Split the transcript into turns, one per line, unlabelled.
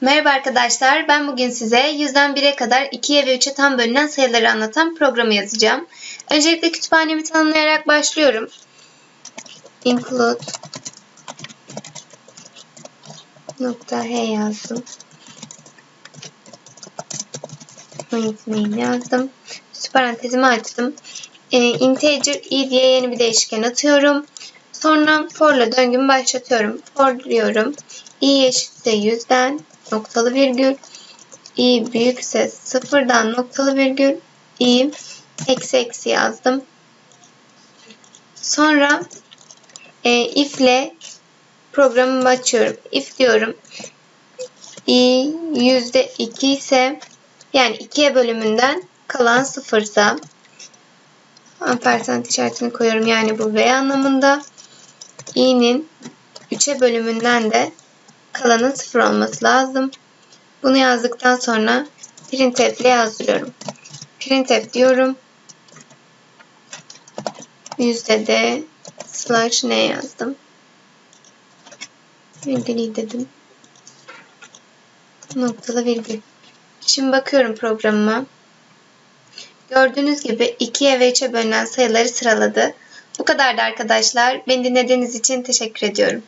Merhaba arkadaşlar, ben bugün size 100'den 1'e kadar 2'ye ve 3'e tam bölünen sayıları anlatan programı yazacağım. Öncelikle kütüphanemi tanımlayarak başlıyorum. Include nokta h yazdım. Name yazdım. Üst parantezimi açtım. Ee, integer i diye yeni bir değişken atıyorum. Sonra for'la döngümü başlatıyorum. For diyorum. i eşitse 100'den noktalı virgül. i büyükse sıfırdan noktalı virgül. i eksi eksi yazdım. Sonra e, if ile programımı açıyorum. If diyorum. i yüzde iki ise yani ikiye bölümünden kalan sıfırsa ampersand işaretini koyuyorum. Yani bu v anlamında i'nin 3'e bölümünden de kalanın 0 olması lazım. Bunu yazdıktan sonra printf ile yazdırıyorum. Printf diyorum. De slash ne yazdım. Virgül dedim. Noktalı virgül. Şimdi bakıyorum programıma. Gördüğünüz gibi 2'ye ve 3'e bölünen sayıları sıraladı. Bu kadardı arkadaşlar. Beni dinlediğiniz için teşekkür ediyorum.